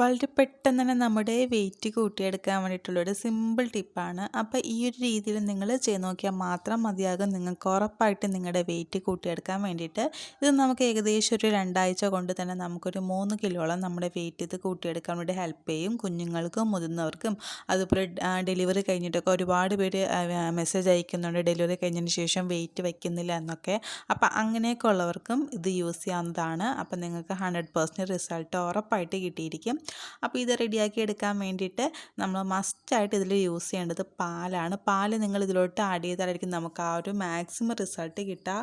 വളരെ പെട്ടെന്ന് തന്നെ നമ്മുടെ വെയിറ്റ് കൂട്ടിയെടുക്കാൻ വേണ്ടിയിട്ടുള്ളൊരു സിമ്പിൾ ടിപ്പാണ് അപ്പോൾ ഈ ഒരു രീതിയിൽ നിങ്ങൾ ചെയ്ത് നോക്കിയാൽ മാത്രം മതിയാകും നിങ്ങൾക്ക് ഉറപ്പായിട്ട് നിങ്ങളുടെ വെയിറ്റ് കൂട്ടിയെടുക്കാൻ വേണ്ടിയിട്ട്. ഇത് നമുക്ക് ഏകദേശം ഒരു രണ്ടാഴ്ച കൊണ്ട് തന്നെ നമുക്കൊരു മൂന്ന് കിലോളം നമ്മുടെ വെയിറ്റ് ഇത് കൂട്ടിയെടുക്കാൻ വേണ്ടി ഹെൽപ്പ് ചെയ്യും കുഞ്ഞുങ്ങൾക്കും മുതിർന്നവർക്കും. അതുപോലെ ഡെലിവറി കഴിഞ്ഞിട്ടൊക്കെ ഒരുപാട് പേര് മെസ്സേജ് അയക്കുന്നുണ്ട്. ഡെലിവറി കഴിഞ്ഞതിന് ശേഷം വെയിറ്റ് വയ്ക്കുന്നില്ല എന്നൊക്കെ. അപ്പോൾ അങ്ങനെയൊക്കെ ഉള്ളവർക്കും ഇത് യൂസ് ചെയ്യാവുന്നതാണ്. അപ്പോൾ നിങ്ങൾക്ക് ഹൺഡ്രഡ് പേഴ്സന്റ് റിസൾട്ട് ഉറപ്പായിട്ട് കിട്ടിയിരിക്കും. അപ്പോൾ ഇത് റെഡിയാക്കി എടുക്കാൻ വേണ്ടിയിട്ട് നമ്മൾ മസ്റ്റായിട്ട് ഇതിൽ യൂസ് ചെയ്യേണ്ടത് പാലാണ്. പാൽ നിങ്ങൾ ഇതിലോട്ട് ആഡ് ചെയ്താലായിരിക്കും നമുക്ക് ആ ഒരു മാക്സിമം റിസൾട്ട് കിട്ടുക.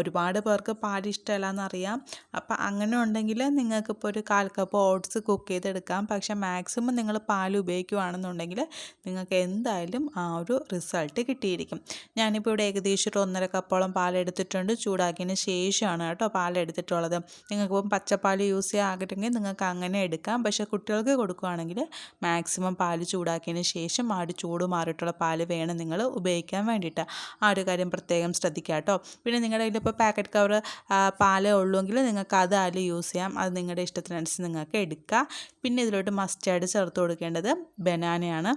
ഒരുപാട് പേർക്ക് പാൽ ഇഷ്ടമല്ല എന്നറിയാം അപ്പോൾ അങ്ങനെ ഉണ്ടെങ്കിൽ നിങ്ങൾക്കിപ്പോൾ ഒരു കാൽ കപ്പ് ഓട്സ് കുക്ക് ചെയ്തെടുക്കാം. പക്ഷേ മാക്സിമം നിങ്ങൾ പാൽ ഉപയോഗിക്കുകയാണെന്നുണ്ടെങ്കിൽ നിങ്ങൾക്ക് എന്തായാലും ആ ഒരു റിസൾട്ട് കിട്ടിയിരിക്കും. ഞാനിപ്പോൾ ഇവിടെ ഏകദേശം ഒരു ഒന്നര കപ്പോളം പാലെടുത്തിട്ടുണ്ട് ചൂടാക്കിയതിന് ശേഷമാണ് കേട്ടോ പാലെടുത്തിട്ടുള്ളത് നിങ്ങൾക്കിപ്പം പച്ചപ്പാൽ യൂസ് ചെയ്യാൻ ആകട്ടെങ്കിൽ നിങ്ങൾക്ക് അങ്ങനെ എടുക്കാം. പക്ഷേ കുട്ടികൾക്ക് കൊടുക്കുകയാണെങ്കിൽ മാക്സിമം പാൽ ചൂടാക്കിയതിന് ശേഷം ആ ഒരു ചൂട് മാറിയിട്ടുള്ള പാൽ വേണം നിങ്ങൾ ഉപയോഗിക്കാൻ വേണ്ടിയിട്ട്. ആ ഒരു കാര്യം പ്രത്യേകം ശ്രദ്ധിക്കുക കേട്ടോ. പിന്നെ നിങ്ങളുടെ കയ്യിൽ പാക്കറ്റ് കവർ പാലേ ഉള്ളുവെങ്കിൽ നിങ്ങൾക്ക് അത് അതിൽ യൂസ് ചെയ്യാം. അത് നിങ്ങളുടെ ഇഷ്ടത്തിനനുസരിച്ച് നിങ്ങൾക്ക് എടുക്കാം. പിന്നെ ഇതിലോട്ട് മസ്റ്റാർഡ് ചേർത്ത് കൊടുക്കേണ്ടത് ബനാനയാണ്.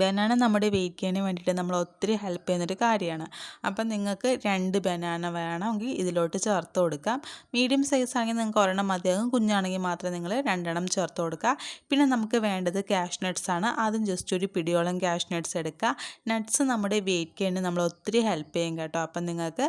ബനാന നമ്മുടെ വെയിറ്റ് ഗെയിന് വേണ്ടിയിട്ട് നമ്മൾ ഒത്തിരി ഹെൽപ്പ് ചെയ്യുന്നൊരു കാര്യമാണ്. അപ്പം നിങ്ങൾക്ക് രണ്ട് ബനാന വേണമെങ്കിൽ ഇതിലോട്ട് ചേർത്ത് കൊടുക്കാം. മീഡിയം സൈസ് ആണെങ്കിൽ നിങ്ങൾക്ക് ഒരെണ്ണം മതിയാകും കുഞ്ഞാണെങ്കിൽ മാത്രം നിങ്ങൾ രണ്ടെണ്ണം ചേർത്ത് കൊടുക്കുക. പിന്നെ നമുക്ക് വേണ്ടത് ക്യാഷ് നട്ട്സ് ആണ്. അതും ജസ്റ്റ് ഒരു പിടിയോളം ക്യാഷ് നട്ട്സ് എടുക്കുക. നട്ട്സ് നമ്മുടെ വെയിറ്റ് ഗെയിന് നമ്മൾ ഒത്തിരി ഹെൽപ്പ് ചെയ്യും കേട്ടോ. അപ്പം നിങ്ങൾക്ക്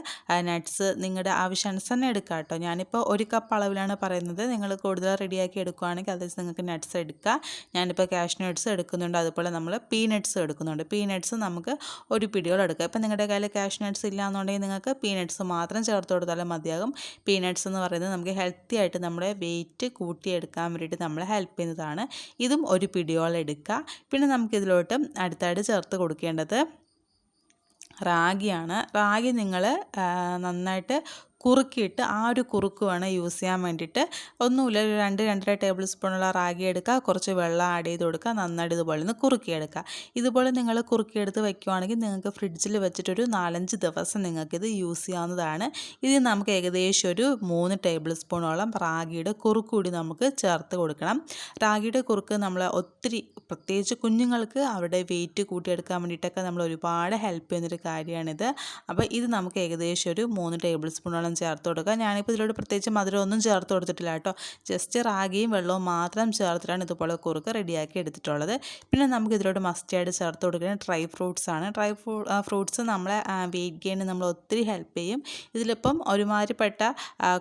നട്ട്സ് നിങ്ങളുടെ ആവശ്യാനുസരണം എടുക്കുക കേട്ടോ. ഞാനിപ്പോൾ ഒരു കപ്പ് അളവിലാണ് പറയുന്നത്. നിങ്ങൾ കൂടുതൽ റെഡിയാക്കി എടുക്കുകയാണെങ്കിൽ അതായത് നിങ്ങൾക്ക് നട്ട്സ് എടുക്കുക. ഞാനിപ്പോൾ ക്യാഷ് നട്ട്സ് എടുക്കുന്നുണ്ട്. അതുപോലെ നമ്മൾ പീനട്ട് പീനട്ട്സ് എടുക്കുന്നുണ്ട്. പീനട്ട്സ് നമുക്ക് ഒരു പിടിയോളം എടുക്കുക ഇപ്പം നിങ്ങളുടെ കയ്യിൽ ക്യാഷ് നട്ട്സ് ഇല്ലയെന്നുണ്ടെങ്കിൽ നിങ്ങൾക്ക് പീനട്ട്സ് മാത്രം ചേർത്ത് കൊടുത്താലും മതിയാകും. പീനട്ട്സ് എന്ന് പറയുന്നത് നമുക്ക് ഹെൽത്തി ആയിട്ട് നമ്മുടെ വെയിറ്റ് കൂട്ടിയെടുക്കാൻ വേണ്ടിയിട്ട് നമ്മളെ ഹെൽപ്പ് ചെയ്യുന്നതാണ്. ഇതും ഒരു പിടിയോളം എടുക്കുക. പിന്നെ നമുക്കിതിലോട്ട് അടുത്തായിട്ട് ചേർത്ത് കൊടുക്കേണ്ടത് റാഗിയാണ്. റാഗി നിങ്ങൾ നന്നായിട്ട് കുറുക്കിയിട്ട് ആ ഒരു കുറുക്ക് വേണം യൂസ് ചെയ്യാൻ വേണ്ടിയിട്ട്. ഒന്നുമില്ല ഒരു രണ്ട് രണ്ടര ടേബിൾ സ്പൂണുള്ള റാഗി എടുക്കുക കുറച്ച് വെള്ളം ആഡ് ചെയ്ത് കൊടുക്കുക നന്നായിട്ട് ഇതുപോലെ ഒന്ന് കുറുക്കിയെടുക്കുക. ഇതുപോലെ നിങ്ങൾ കുറുക്കിയെടുത്ത് വയ്ക്കുവാണെങ്കിൽ നിങ്ങൾക്ക് ഫ്രിഡ്ജിൽ വെച്ചിട്ടൊരു നാലഞ്ച് ദിവസം നിങ്ങൾക്കിത് യൂസ് ചെയ്യാവുന്നതാണ്. ഇത് നമുക്ക് ഏകദേശം ഒരു മൂന്ന് ടേബിൾ സ്പൂണോളം റാഗിയുടെ കുറുക്ക് കൂടി നമുക്ക് ചേർത്ത് കൊടുക്കണം. റാഗിയുടെ കുറുക്ക് നമ്മൾ ഒത്തിരി പ്രത്യേകിച്ച് കുഞ്ഞുങ്ങൾക്ക് അവരുടെ വെയിറ്റ് കൂട്ടിയെടുക്കാൻ വേണ്ടിയിട്ടൊക്കെ നമ്മൾ ഒരുപാട് ഹെൽപ്പ് ചെയ്യുന്നൊരു കാര്യമാണിത്. അപ്പോൾ ഇത് നമുക്ക് ഏകദേശം ഒരു മൂന്ന് ടേബിൾ സ്പൂണോളം ചേർത്ത് കൊടുക്കുക. ഞാനിപ്പോൾ ഇതിലോട്ട് പ്രത്യേകിച്ച് മധുരമൊന്നും ചേർത്ത് കൊടുത്തിട്ടില്ല കേട്ടോ. ജസ്റ്റ് റാഗിയും വെള്ളവും മാത്രം ചേർത്തിട്ടാണ് ഇതുപോലെ കുറുക്ക് റെഡിയാക്കി എടുത്തിട്ടുള്ളത്. പിന്നെ നമുക്ക് ഇതിലോട്ട് മസ്റ്റായിട്ട് ചേർത്ത് കൊടുക്കുന്നത് ഡ്രൈ ഫ്രൂട്ട്സ് ആണ്. ഡ്രൈ ഫ്രൂട്ട്സ് നമ്മളെ വെയിറ്റ് ഗെയിൻ നമ്മൾ ഒത്തിരി ഹെൽപ്പ് ചെയ്യും. ഇതിലിപ്പം ഒരുമാതിരിപ്പെട്ട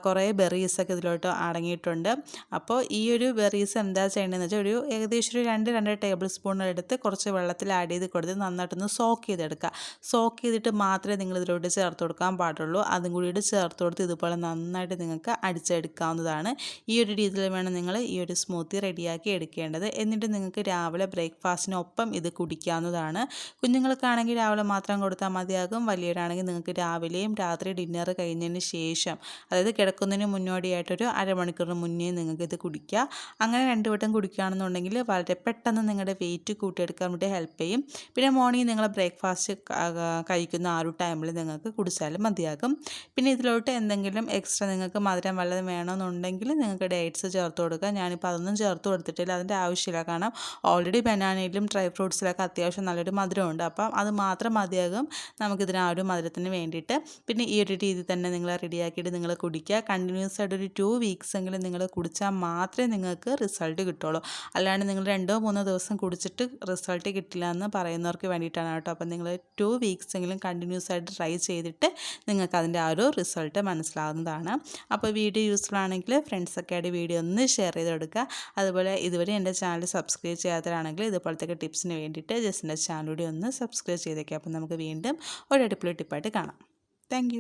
കുറേ ബെറീസൊക്കെ ഇതിലോട്ട് അടങ്ങിയിട്ടുണ്ട്. അപ്പോൾ ഈ ഒരു ബെറീസ് എന്താ ചെയ്യേണ്ടതെന്ന് വെച്ചാൽ ഒരു ഏകദേശം ഒരു രണ്ട് രണ്ടര ടേബിൾ സ്പൂൺ എടുത്ത് കുറച്ച് വെള്ളത്തിൽ ആഡ് ചെയ്ത് കൊടുത്ത് നന്നായിട്ടൊന്ന് സോക്ക് ചെയ്തെടുക്കുക. സോക്ക് ചെയ്തിട്ട് മാത്രമേ നിങ്ങൾ ഇതിലോട്ട് ചേർത്ത് കൊടുക്കാൻ പാടുള്ളൂ. അതും കൂടിയിട്ട് ചേർത്ത് കൊടുത്ത് ഇതുപോലെ നന്നായിട്ട് നിങ്ങൾക്ക് അടിച്ചെടുക്കാവുന്നതാണ്. ഈ ഒരു രീതിയിൽ വേണം നിങ്ങൾ ഈ ഒരു സ്മൂത്തി റെഡിയാക്കി എടുക്കേണ്ടത്. എന്നിട്ട് നിങ്ങൾക്ക് രാവിലെ ബ്രേക്ക്ഫാസ്റ്റിനൊപ്പം ഇത് കുടിക്കാവുന്നതാണ്. കുഞ്ഞുങ്ങൾക്കാണെങ്കിൽ രാവിലെ മാത്രം കൊടുത്താൽ മതിയാകും. വലിയവരാണെങ്കിൽ നിങ്ങൾക്ക് രാവിലെയും രാത്രി ഡിന്നർ കഴിഞ്ഞതിന് ശേഷം അതായത് കിടക്കുന്നതിന് മുന്നോടിയായിട്ടൊരു അരമണിക്കൂറിന് മുന്നേ നിങ്ങൾക്ക് ഇത് കുടിക്കുക അങ്ങനെ രണ്ട് വട്ടം കുടിക്കുകയാണെന്നുണ്ടെങ്കിൽ വളരെ പെട്ടെന്ന് നിങ്ങളുടെ വെയിറ്റ് കൂട്ടിയെടുക്കാൻ വേണ്ടി ഹെൽപ്പ് ചെയ്യും. പിന്നെ മോർണിംഗ് നിങ്ങൾ ബ്രേക്ക്ഫാസ്റ്റ് കഴിക്കുന്ന ആ ഒരു ടൈമിൽ നിങ്ങൾക്ക് കുടിച്ചാലും മതിയാകും. പിന്നെ ഇതിലോട്ട് എന്തെങ്കിലും എക്സ്ട്രാ നിങ്ങൾക്ക് മധുരം വല്ലതും വേണമെന്നുണ്ടെങ്കിൽ നിങ്ങൾക്ക് ഡേറ്റ്സ് ചേർത്ത് കൊടുക്കുക ഞാനിപ്പോൾ അതൊന്നും ചേർത്ത് കൊടുത്തിട്ടില്ല. അതിന്റെ ആവശ്യമില്ല. കാരണം ഓൾറെഡി ബനാനയിലും ഡ്രൈ ഫ്രൂട്ട്സിലൊക്കെ അത്യാവശ്യം നല്ലൊരു മധുരമുണ്ട്. അപ്പം അത് മാത്രം മതിയാകും നമുക്കിതിന് ആ ഒരു മധുരത്തിന് വേണ്ടിയിട്ട്. പിന്നെ ഈ ഒരു രീതി തന്നെ നിങ്ങൾ റെഡിയാക്കിയിട്ട് നിങ്ങൾ കുടിക്കുക. കണ്ടിന്യൂസ് ആയിട്ട് ഒരു ടു വീക്സ് എങ്കിലും നിങ്ങൾ കുടിച്ചാൽ മാത്രമേ നിങ്ങൾക്ക് റിസൾട്ട് കിട്ടുള്ളൂ. അല്ലാണ്ട് നിങ്ങൾ രണ്ടോ മൂന്നോ ദിവസം കുടിച്ചിട്ട് റിസൾട്ട് കിട്ടില്ല എന്ന് പറയുന്നവർക്ക് വേണ്ടിയിട്ടാണ് കേട്ടോ. അപ്പം നിങ്ങൾ ടു വീക്സ് എങ്കിലും കണ്ടിന്യൂസ് ആയിട്ട് ട്രൈ ചെയ്തിട്ട് നിങ്ങൾക്ക് അതിന്റെ ആ ഒരു റിസൾട്ട് മനസ്സിലാവുന്നതാണ്. അപ്പോൾ വീഡിയോ യൂസ്ഫുൾ ആണെങ്കിൽ ഫ്രണ്ട്സൊക്കെ ആയിട്ട് വീഡിയോ ഒന്ന് ഷെയർ ചെയ്ത് കൊടുക്കുക അതുപോലെ ഇതുവരെ എന്റെ ചാനൽ സബ്സ്ക്രൈബ് ചെയ്യാത്തവരാണെങ്കിൽ ഇതുപോലത്തെ ടിപ്സിന് വേണ്ടിയിട്ട് ജസ്റ്റ് എന്റെ കൂടി ഒന്ന് സബ്സ്ക്രൈബ് ചെയ്തേക്കാം. അപ്പോൾ നമുക്ക് വീണ്ടും ഒരു അടിപൊളി ടിപ്പായിട്ട് കാണാം. താങ്ക്